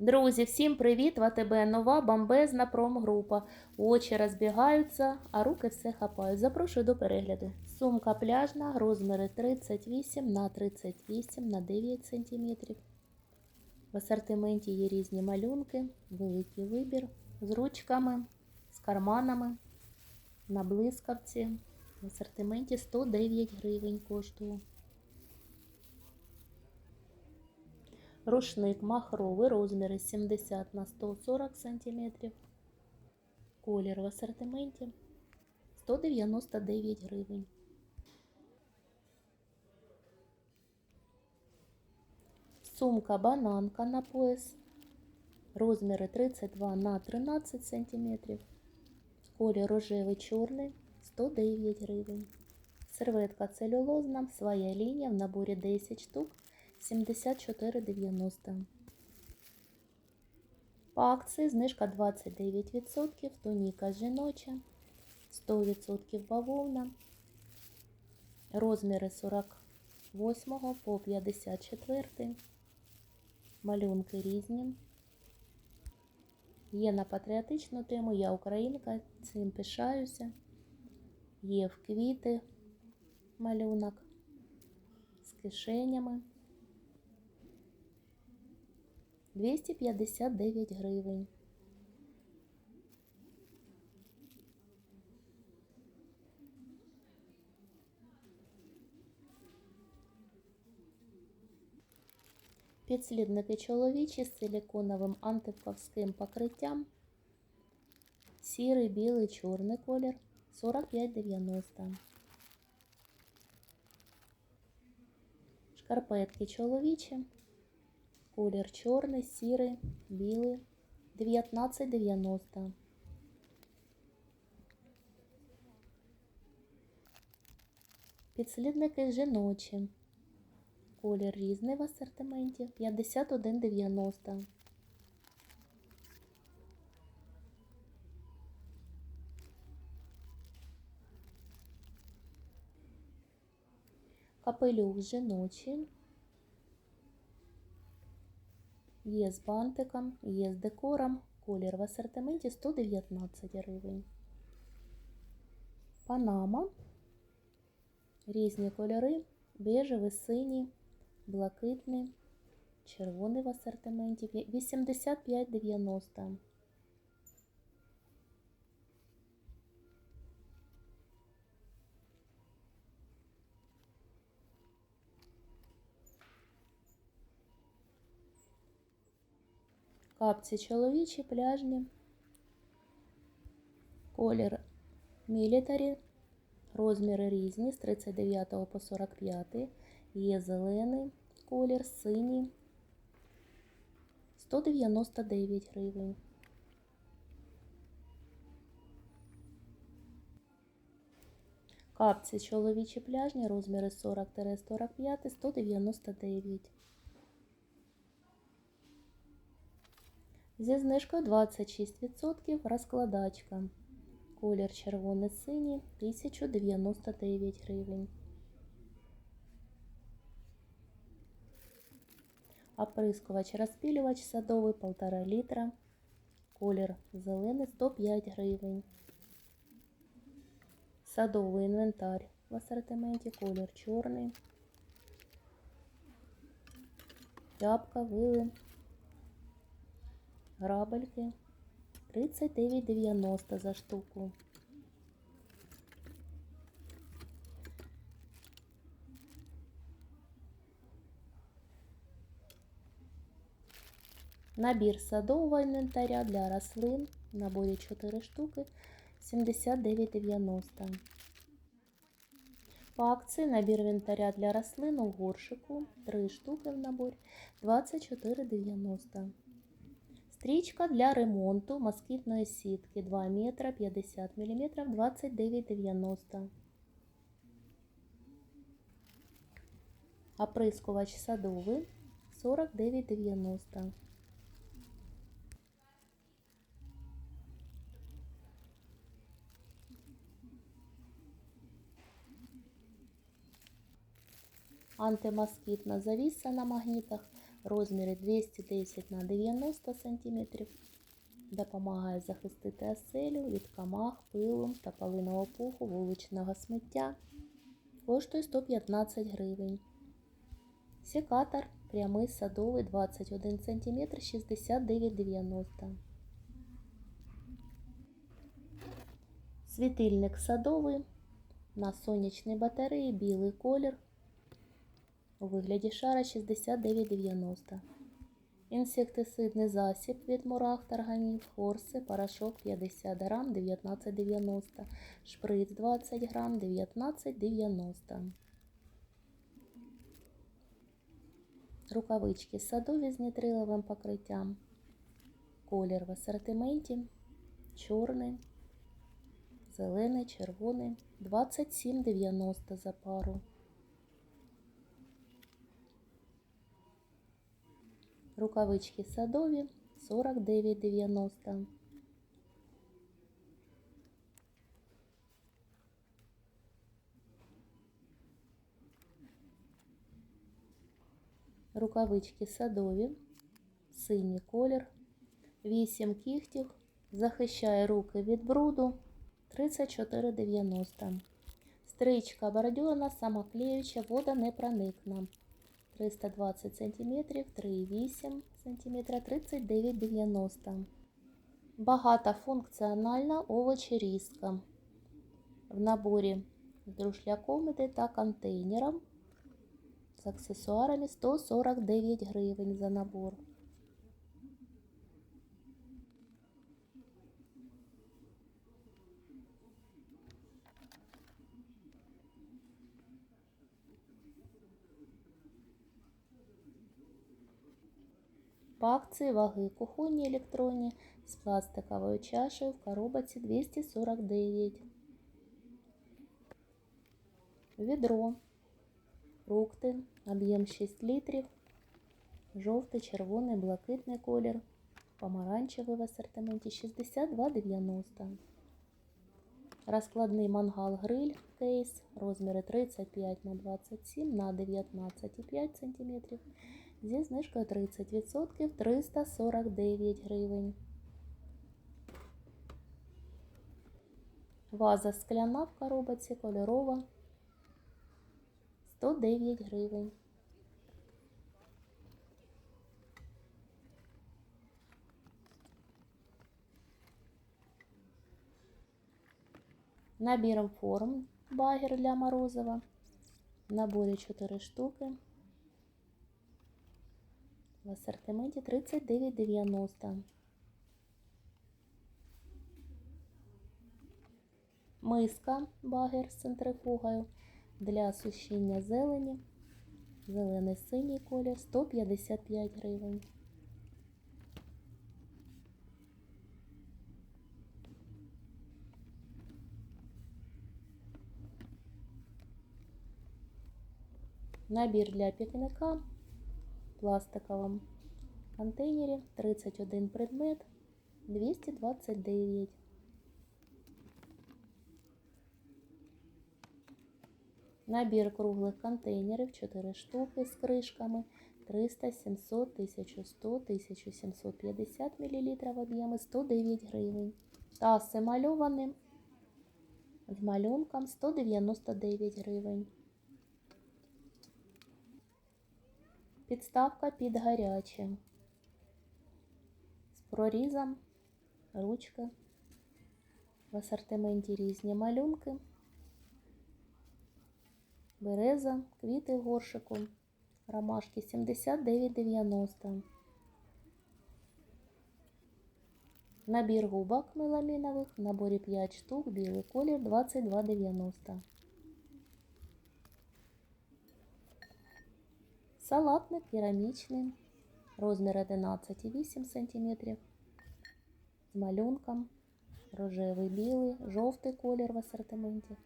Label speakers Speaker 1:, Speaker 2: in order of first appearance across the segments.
Speaker 1: Друзі, всім привіт! В нова бомбезна промгрупа. Очі розбігаються, а руки все хапають. Запрошую до перегляду. Сумка пляжна, розміри 38 на 38 на 9 см. В асортименті є різні малюнки, великий вибір з ручками, з карманами, на блискавці. В асортименті 109 гривень коштує. Рушник махровий, розміри 70 на 140 см. Колір в асортименті 199 гривень. Сумка бананка на пояс. Розміри 32 на 13 см. Колір рожевий чорний 109 гривень. Серветка целюлозна, своя лінія в наборі 10 штук 74,90. По акції знижка 29%, туніка жіноча, 100% бавовна, розміри 48 по 54, малюнки різні. Є на патріотичну тему, я українка, цим пишаюся. Є в квіти малюнок з кишенями. 259 гривень. Підслідники чоловічі з силіконовим антиковським покриттям. Сірий, білий, чорний колір 45,90. Шкарпетки чоловічі. Колір чорний, сірий, білий, 19,90. Підслідники жіночі. Колір різний в асортименті 51,90. Капелюх жіночий. Є з бантиком, є з декором. Колір в асортименті 119 гривень. Панама. Різні кольори. Бежевий, синій, блакитний, червоний в асортименті. 85,90. Капці чоловічі, пляжні, колір мілітарі, розміри різні з 39 по 45, є зелений колір, синій, 199 гривень. Капці чоловічі пляжні, розміри 40-45, 199 Зі знижкою 26% розкладачка. Колір червоний синій 1099 гривень. Оприскувач розпілювач садовий 1,5 літра. Колір зелений 105 гривень. Садовий інвентар в асортименті, колір чорний. Тряпка, вили грабельки 39,90 за штуку. Набір садового інвентаря для рослин в наборі 4 штуки 79,90. По акції набір інвентаря для рослин у горшику 3 штуки в наборі 24,90. Стрічка для ремонту москітної сітки 2 метра 50 мм 29,90. Оприскувач садовий 49,90. Антимоскітна завіса на магнітах розміри 210 на 90 см. Допомагає захистити оселю від комах, пилу та палиного пуху, вуличного сміття. Коштує 115 гривень. Секатор прямий садовий 21 см 69,90. Світильник садовий на сонячній батареї білий колір у вигляді шара 69,90. Інсектицидний засіб від мурах, тарганів, форси, порошок 50 грам 19,90, шприц 20 грам 19,90. Рукавички садові з нітриловим покриттям. Колір в асортименті чорний, зелений, червоний 27,90 за пару. Рукавички садові 49,90. Рукавички садові, синій колір, 8 кігтів, захищає руки від бруду 34,90. Стричка бордюрна, самоклеюча, вода не проникне. 320 см, 3,8 см, 39,90 Багатофункціональна овочерізка. В наборі з друшляком та контейнером з аксесуарами 149 гривень за набор. По акції ваги кухонні електронні з пластиковою чашею в коробці 249. Відро. Фрукти. Об'єм 6 літрів. Жовтий, червоний, блакитний колір. Помаранчевий в асортименті 62,90. Розкладний мангал-гриль кейс. Розміри 35 на 27 на 19,5 см зі знижкою 30% 349 гривень. Ваза скляна в коробці кольорова 109 гривень. Набіром форм багер для морозива. В наборі 4 штуки. В асортименті 39,90. Миска багер з центрифугою для сушіння зелені. Зелений синій колір 155 гривень. Набір для пікника пластиковому контейнері 31 предмет 229. Набір круглих контейнерів 4 штуки з кришками 300, 700, 1100, 1750 мл об'єми 109 гривень. Таси мальовані з малюнком 199 гривень. Підставка під гаряче. З прорізом, ручка. В асортименті різні малюнки. Береза, квіти горшику, ромашки 79,90. Набір губок меламінових в наборі 5 штук, білий колір 22,90. Салатник керамічний, розмір 11,8 см. З малюнком, рожевий, білий, жовтий колір в асортименті.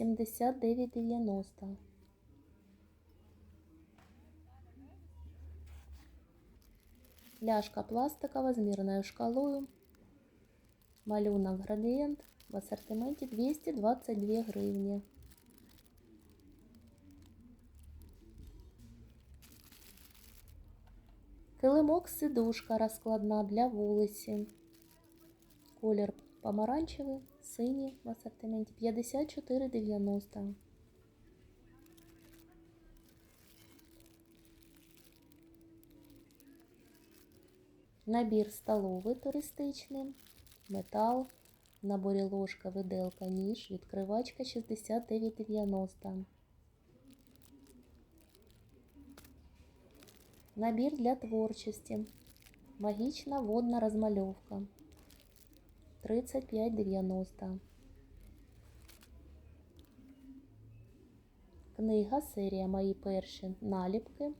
Speaker 1: 79,90. Ляшка пластикова з мірною шкалою. Малюнок градієнт в асортименті 222 гривні. Килимок сидушка розкладна для вулиці. Колір помаранчевий, синій в асортименті 54,90. Набір столовий туристичний, метал, наборі ложка, виделка, ніж, відкривачка 69,90. Набір для творчості. Магічна водна розмальовка 35,90. Книга серія Мої перші наліпки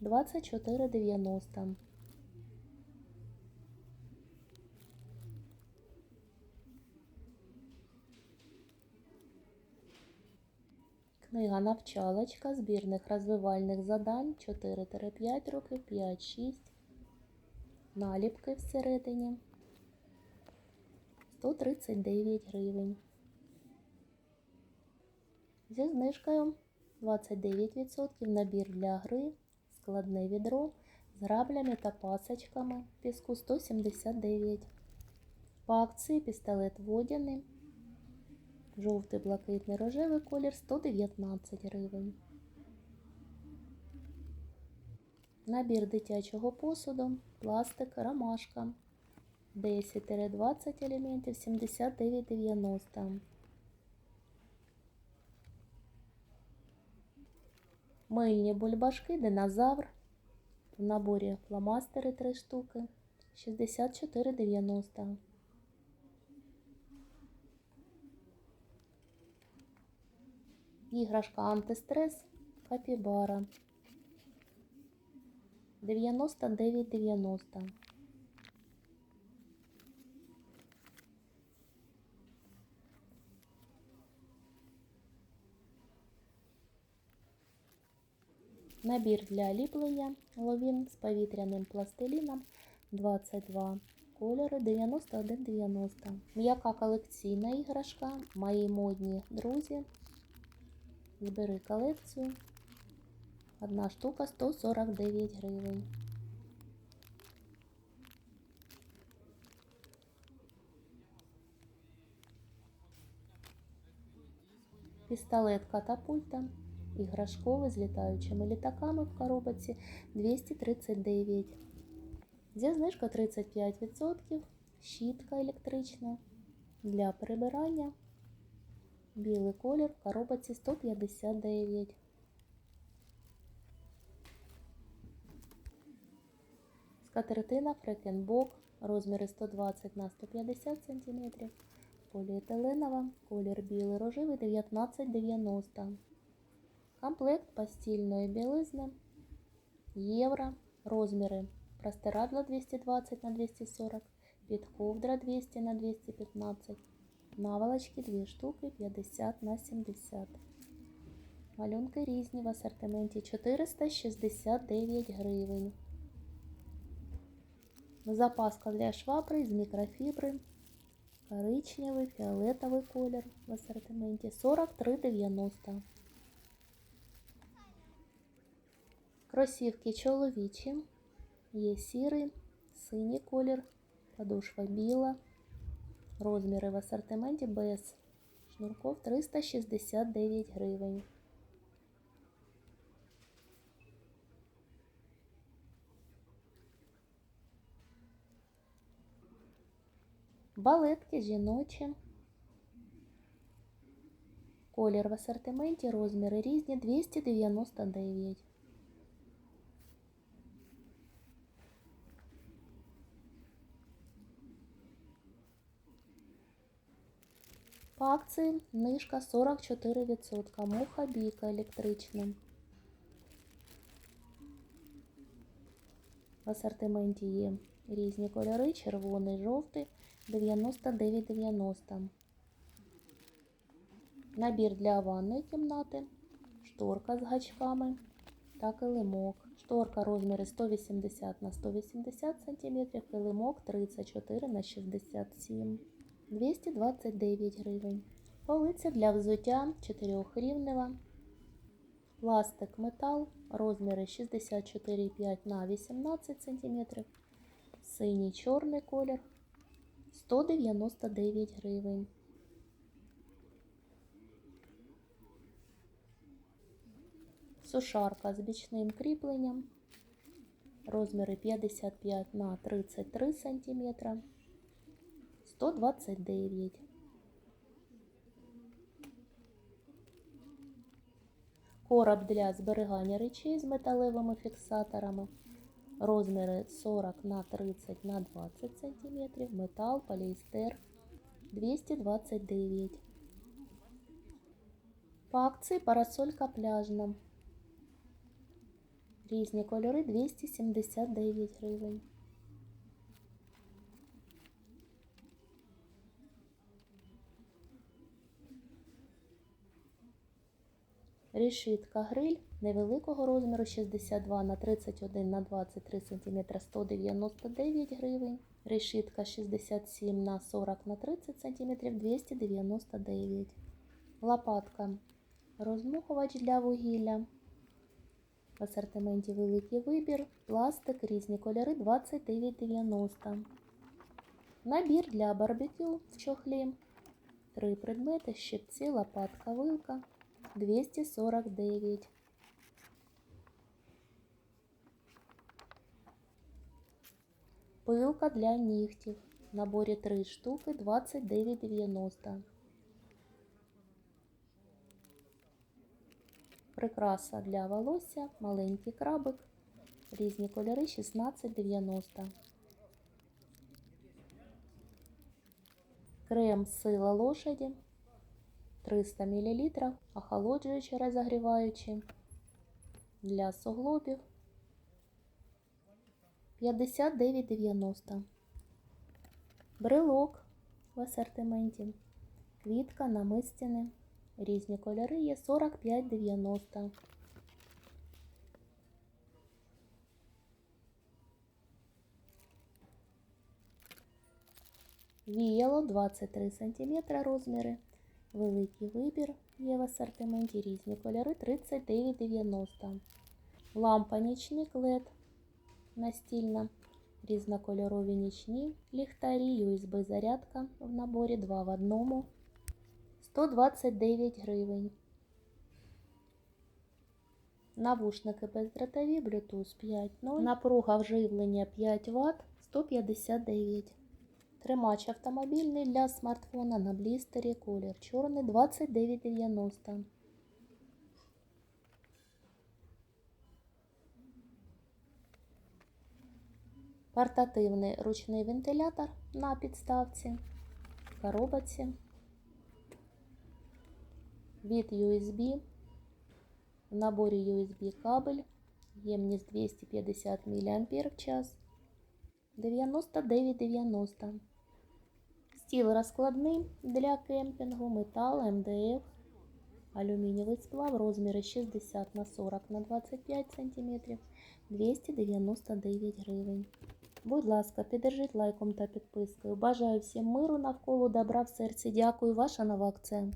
Speaker 1: 24,90. Книга навчалочка збірних розвивальних задань 4-5 років, 5-6. Наліпки всередині 139 гривень. Зі знижкою 29% набір для гри, складне відро з граблями та пасочками піску 179. По акції пістолет водяний. Жовтий, блакитний, рожевий колір 119 гривень. Набір дитячого посуду, пластик, ромашка. 10-20 елементів 79,90. Мильні бульбашки, динозавр. В наборі фломастери 3 штуки 64,90. Іграшка антистрес капібара 99,90. Набір для ліплення ловін з повітряним пластиліном 22 кольори 91,90. М'яка колекційна іграшка. Мої модні друзі. Збери колекцію. Одна штука 149 гривень. Пістолет катапульта. Іграшковий з літаючими літаками в коробці 239. Зі знижка 35%. Щітка електрична для прибирання. Білий колір в коробці 159. Скатертина Фрекенбок, розміри 120 на 150 см. Поліетиленова, колір білий рожевий 19,90. Комплект постільної білизни. Євро. Розміри простирадла 220 на 240, підковдра 200 на 215. Наволочки 2 штуки 50 на 70. Малюнки різні в асортименті 469 гривень. Запаска для швабри з мікрофібри. Коричневий, фіолетовий колір в асортименті 43,90. Кросівки чоловічі. Є сірий, синій колір, подошва біла. Розміри в асортименті без шнурков 369 гривень. Балетки жіночі. Колір в асортименті, розміри різні 299. По акції знижка 44%. Муха бійка електрична. В асортименті є різні кольори, червоний, жовтий, 99,90. Набір для ванної кімнати, шторка з гачками та килимок. Шторка розміри 180 на 180 см, килимок 34 на 67 229 гривень. Полиця для взуття 4 рівнева Пластик метал, розміри 64,5 на 18 см. Синій чорний колір 199 гривень. Сушарка з бічним кріпленням. Розміри 55 на 33 см. 129. Короб для зберігання речей з металевими фіксаторами. Розміри 40 на 30 на 20 см. Метал, поліестер 229. По акції парасолька пляжна. Різні кольори 279 гривень. Решітка гриль невеликого розміру 62 на 31 на 23 см 199 гривень. Решітка 67 на 40 на 30 см 299. Лопатка. Розмухувач для вугілля. В асортименті великий вибір. Пластик, різні кольори 29,90. Набір для барбекю в чохлі. Три предмети, щипці, лопатка, вилка 249. Пилка для нігтів. В наборі 3 штуки 29,90. Прикраса для волосся, маленький крабик, різні кольори 16,90. Крем сила лошаді 300 мл, охолоджуючий розогріваючий для суглобів 59,90. Брелок в асортименті, квітка намистини. Різні кольори є 45,90. Віяло 23 см розміри. Великий вибір є в асортименті різні кольори 39,90. Лампа нічник LED настільна. Різнокольорові нічні ліхтарі, USB зарядка в наборі 2 в одному. 129 гривень. Навушники бездротові Bluetooth 5.0. Напруга вживлення 5 Вт 159. Тримач автомобільний для смартфона на блістері. Колір чорний 29,90. Портативний ручний вентилятор на підставці. Коробці від USB. В наборі USB кабель, ємність 250 мАч, 99,90. Стіл розкладний для кемпінгу, метал, МДФ, алюмінієвий сплав, розміри 60 на 40 на 25 см, 299 гривень. Будь ласка, піддержіть лайком та підпискою. Бажаю всім миру навколо добра в серці. Дякую, ваша нова акція.